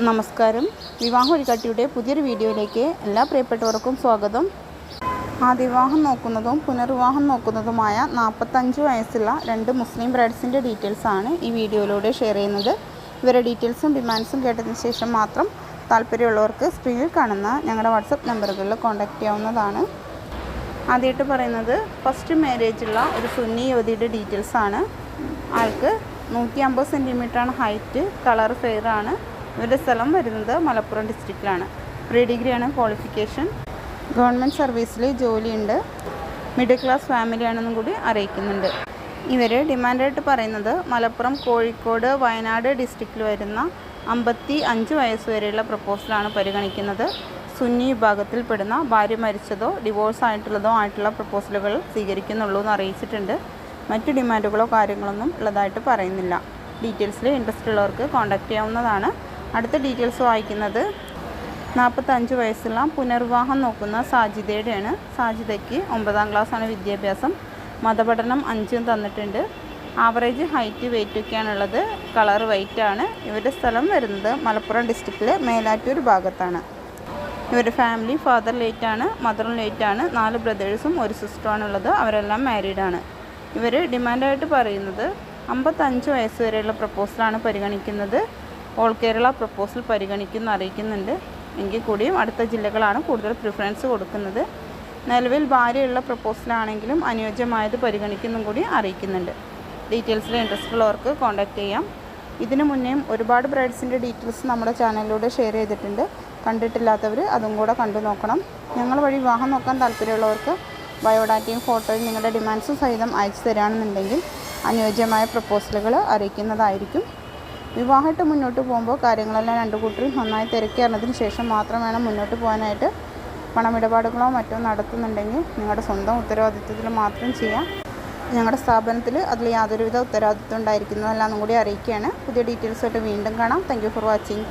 നമസ്കാരം. വിവാഹ വഴികാട്ടിയുടെ പുതിയൊരു വീഡിയോയിലേക്ക് എല്ലാ പ്രിയപ്പെട്ടവർക്കും സ്വാഗതം. ആദ്യ വിവാഹം നോക്കുന്നതും പുനർവിവാഹം നോക്കുന്നതുമായ നാൽപ്പത്തഞ്ച് വയസ്സുള്ള രണ്ട് മുസ്ലിം ബ്രൈഡ്സിന്റെ ഡീറ്റെയിൽസാണ് ഈ വീഡിയോയിലൂടെ ഷെയർ ചെയ്യുന്നത്. ഇവരുടെ ഡീറ്റെയിൽസും ഡിമാൻഡ്സും കേട്ടതിന് ശേഷം മാത്രം താല്പര്യമുള്ളവർക്ക് സ്ക്രീനിൽ കാണുന്ന ഞങ്ങളുടെ വാട്സപ്പ് നമ്പറുകളിൽ കോൺടാക്റ്റ് ചെയ്യാവുന്നതാണ്. ആദ്യമായിട്ട് പറയുന്നത് ഫസ്റ്റ് മാരേജുള്ള ഒരു സുന്നി യുവതിയുടെ ഡീറ്റെയിൽസാണ് ആണ്. ആൾക്ക് നൂറ്റി അമ്പത് സെന്റിമീറ്ററാണ് ഹൈറ്റ് കളർ ഫെയറാണ്. ആണ് ഇവരുടെ സ്ഥലം വരുന്നത് മലപ്പുറം ഡിസ്ട്രിക്റ്റിലാണ് പ്രീ ഡിഗ്രിയാണ് ക്വാളിഫിക്കേഷൻ ഗവൺമെന്റ് സർവീസിൽ ജോലിയുണ്ട്. മിഡിൽ ക്ലാസ് ഫാമിലിയാണെന്നും കൂടി അറിയിക്കുന്നുണ്ട്. ഇവർ ഡിമാൻഡായിട്ട് പറയുന്നത് മലപ്പുറം കോഴിക്കോട് വയനാട് ഡിസ്ട്രിക്റ്റിൽ വരുന്ന അമ്പത്തി അഞ്ച് വയസ്സ് വരെയുള്ള പ്രപ്പോസലാണ് പരിഗണിക്കുന്നത്. സുന്നി വിഭാഗത്തിൽപ്പെടുന്ന ഭാര്യ മരിച്ചതോ ഡിവോഴ്സ് ആയിട്ടുള്ളതോ ആയിട്ടുള്ള പ്രപ്പോസലുകൾ സ്വീകരിക്കുന്നുള്ളൂ എന്ന് അറിയിച്ചിട്ടുണ്ട്. മറ്റ് ഡിമാൻഡുകളോ കാര്യങ്ങളൊന്നും ഉള്ളതായിട്ട് പറയുന്നില്ല. ഡീറ്റെയിൽസിൽ ഇൻട്രസ്റ്റ് ഉള്ളവർക്ക് കോൺടാക്റ്റ് ചെയ്യാവുന്നതാണ്. അടുത്ത ഡീറ്റെയിൽസ് വായിക്കുന്നത് നാൽപ്പത്തഞ്ച് വയസ്സുള്ള പുനർവിവാഹം നോക്കുന്ന സാജിതയുടെയാണ് സാജിതയ്ക്ക് ഒമ്പതാം ക്ലാസ്സാണ് വിദ്യാഭ്യാസം. മതപഠനം അഞ്ചും തന്നിട്ടുണ്ട്. ആവറേജ് ഹൈറ്റ് വെയിറ്റ് ഒക്കെയാണുള്ളത് കളർ ആണ് ഇവരുടെ സ്ഥലം വരുന്നത് മലപ്പുറം ഡിസ്ട്രിക്റ്റിലെ മേലാറ്റൂർ ഭാഗത്താണ്. ഇവരുടെ ഫാമിലി ഫാദർ ലേറ്റാണ് മദറും ലേറ്റാണ്. നാല് ബ്രദേഴ്സും ഒരു സിസ്റ്ററും ഉള്ളത് അവരെല്ലാം മാരീഡാണ്. ഇവർ ഡിമാൻഡായിട്ട് പറയുന്നത് അമ്പത്തഞ്ച് വയസ്സ് വരെയുള്ള പ്രപ്പോസലാണ് പരിഗണിക്കുന്നത്. ഓൾ കേരള പ്രപ്പോസൽ പരിഗണിക്കുന്ന അറിയിക്കുന്നുണ്ട്. എങ്കിൽ കൂടിയും അടുത്ത ജില്ലകളാണ് കൂടുതൽ പ്രിഫറൻസ് കൊടുക്കുന്നത്. നിലവിൽ ഭാര്യയുള്ള പ്രപ്പോസലാണെങ്കിലും അനുയോജ്യമായത് പരിഗണിക്കുന്നും കൂടി അറിയിക്കുന്നുണ്ട്. ഡീറ്റെയിൽസിൽ ഇൻട്രസ്റ്റ് ഉള്ളവർക്ക് കോൺടാക്റ്റ് ചെയ്യാം. ഇതിനു മുന്നേയും ഒരുപാട് ബ്രൈഡ്സിന്റെ ഡീറ്റെയിൽസ് നമ്മുടെ ചാനലിലൂടെ ഷെയർ ചെയ്തിട്ടുണ്ട്. കണ്ടിട്ടില്ലാത്തവർ അതും കൂടെ കണ്ടു നോക്കണം. ഞങ്ങൾ വഴി വിവാഹം നോക്കാൻ താല്പര്യമുള്ളവർക്ക് ബയോഡാറ്റയും ഫോട്ടോയും നിങ്ങളുടെ ഡിമാൻഡ്സും സഹിതം അയച്ചു തരികയാണെന്നുണ്ടെങ്കിൽ അനുയോജ്യമായ പ്രപ്പോസലുകൾ അറിയിക്കുന്നതായിരിക്കും. വിവാഹമായിട്ട് മുന്നോട്ട് പോകുമ്പോൾ കാര്യങ്ങളെല്ലാം രണ്ട് കൂട്ടരും നന്നായി തിരക്കി അറിഞ്ഞതിന് ശേഷം മാത്രം വേണം മുന്നോട്ട് പോകാനായിട്ട് പണമിടപാടുകളോ മറ്റോ നടത്തുന്നുണ്ടെങ്കിൽ നിങ്ങളുടെ സ്വന്തം ഉത്തരവാദിത്വത്തിൽ മാത്രം ചെയ്യാം. ഞങ്ങളുടെ സ്ഥാപനത്തിൽ അതിൽ യാതൊരുവിധ ഉത്തരവാദിത്വം ഉണ്ടായിരിക്കുന്നതല്ല എന്നും കൂടി അറിയിക്കുകയാണ്. പുതിയ ഡീറ്റെയിൽസ് ഡീറ്റെയിൽസായിട്ട് വീണ്ടും കാണാം. Thank for watching